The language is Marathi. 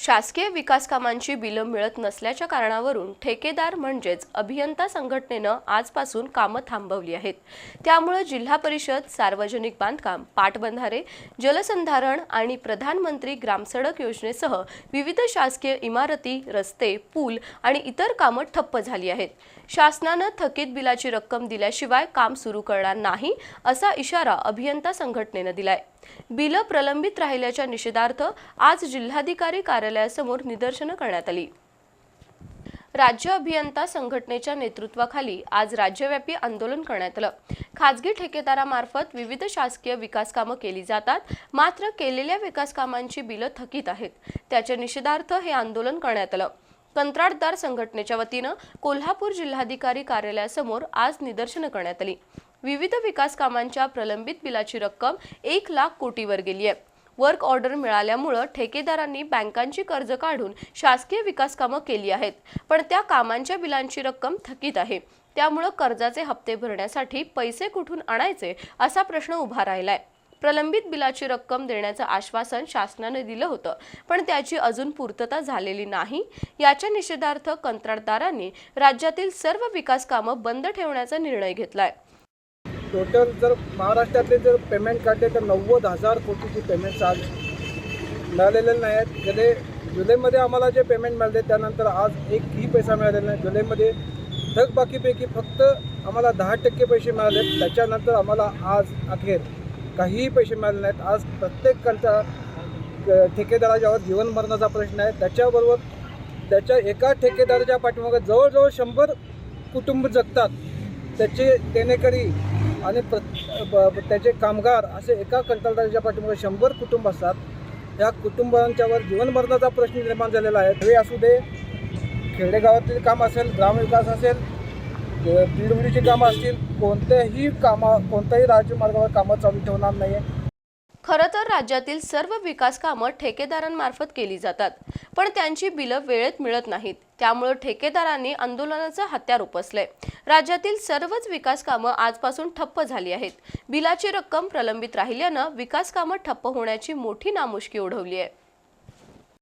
शासकीय विकास कामांची बिलं मिळत नसल्याच्या कारणावरून ठेकेदार म्हणजेच अभियंता संघटनेनं आजपासून कामं थांबवली आहेत. त्यामुळे जिल्हा परिषद सार्वजनिक बांधकाम पाटबंधारे जलसंधारण आणि प्रधानमंत्री ग्रामसडक योजनेसह विविध शासकीय इमारती रस्ते पूल आणि इतर कामं ठप्प झाली आहेत. शासनानं थकीत बिलाची रक्कम दिल्याशिवाय काम सुरू करणार नाही असा इशारा अभियंता संघटनेनं दिलाय. बिलं प्रलंबित राहिल्याच्या निषेधार्थ आज जिल्हाधिकारी कार्यालयासमोर निदर्शनं करण्यात आली. राज्य अभियंता संघटनेच्या नेतृत्वाखाली आज राज्यव्यापी आंदोलन करण्यात आलं. खाजगी ठेकेदारामार्फत विविध शासकीय विकास कामं केली जातात मात्र केलेल्या विकास कामांची बिलं थकीत आहेत. त्याच्या निषेधार्थ हे आंदोलन करण्यात आलं. कंत्राटदार संघटनेच्या वतीनं कोल्हापूर जिल्हाधिकारी कार्यालयासमोर आज निदर्शनं करण्यात आली. विविध विकास कामांच्या प्रलंबित बिलाची रक्कम एक लाख कोटीवर गेली आहे. वर्क ऑर्डर मिळाल्यामुळं ठेकेदारांनी बँकांची कर्ज काढून शासकीय विकास कामं केली आहेत. पण त्या कामांच्या बिलांची रक्कम थकीत आहे. त्यामुळं कर्जाचे हप्ते भरण्यासाठी पैसे कुठून आणायचे असा प्रश्न उभा राहिलाय. प्रलंबित बिलाची रक्कम देण्याचं आश्वासन शासनाने दिलं होतं पण त्याची अजून पूर्तता झालेली नाही. याच्या निषेधार्थ कंत्राटदारांनी राज्यातील सर्व विकास कामं बंद ठेवण्याचा निर्णय घेतलाय. टोटल जर महाराष्ट्रातले जर पेमेंट काढले तर नव्वद हजार कोटीची पेमेंट्स आज मिळालेले नाही आहेत गेले जुलैमध्ये आम्हाला जे पेमेंट मिळाले त्यानंतर आज एकही पैसा मिळालेला नाही. जुलैमध्ये थकबाकीपैकी फक्त आम्हाला दहा टक्के पैसे मिळाले. त्याच्यानंतर आम्हाला आज अखेर काहीही पैसे मिळाले नाहीत. आज प्रत्येकांचा ठेकेदाराच्यावर जीवन मरणाचा प्रश्न आहे. त्याच्याबरोबर त्याच्या एका ठेकेदाराच्या पाठीमागे जवळजवळ शंभर कुटुंब जगतात. त्याचे देणेकरी आणि प्र ब- त्याचे कामगार असे एका कंत्राटदाराच्या पाठीमागे शंभर कुटुंब असतात. या कुटुंबांच्यावर जीवनमरणाचा प्रश्न निर्माण झालेला आहे. हे असू दे खेडेगावातील काम असेल ग्रामविकास असेल पीडब्ल्यूची कामं असतील कोणत्याही कामा कोणत्याही राज्यमार्गावर कामं चालू ठेवणार नाही आहे खरं तर राज्यातील सर्व विकास कामं ठेकेदारांमार्फत केली जातात पण त्यांची बिलं वेळेत मिळत नाहीत. त्यामुळे ठेकेदारांनी आंदोलनाचं हत्यार उपसलंय. राज्यातील सर्वच विकास कामं आजपासून ठप्प झाली आहेत. बिलाची रक्कम प्रलंबित राहिल्यानं विकास कामं ठप्प होण्याची मोठी नामुष्की ओढवली आहे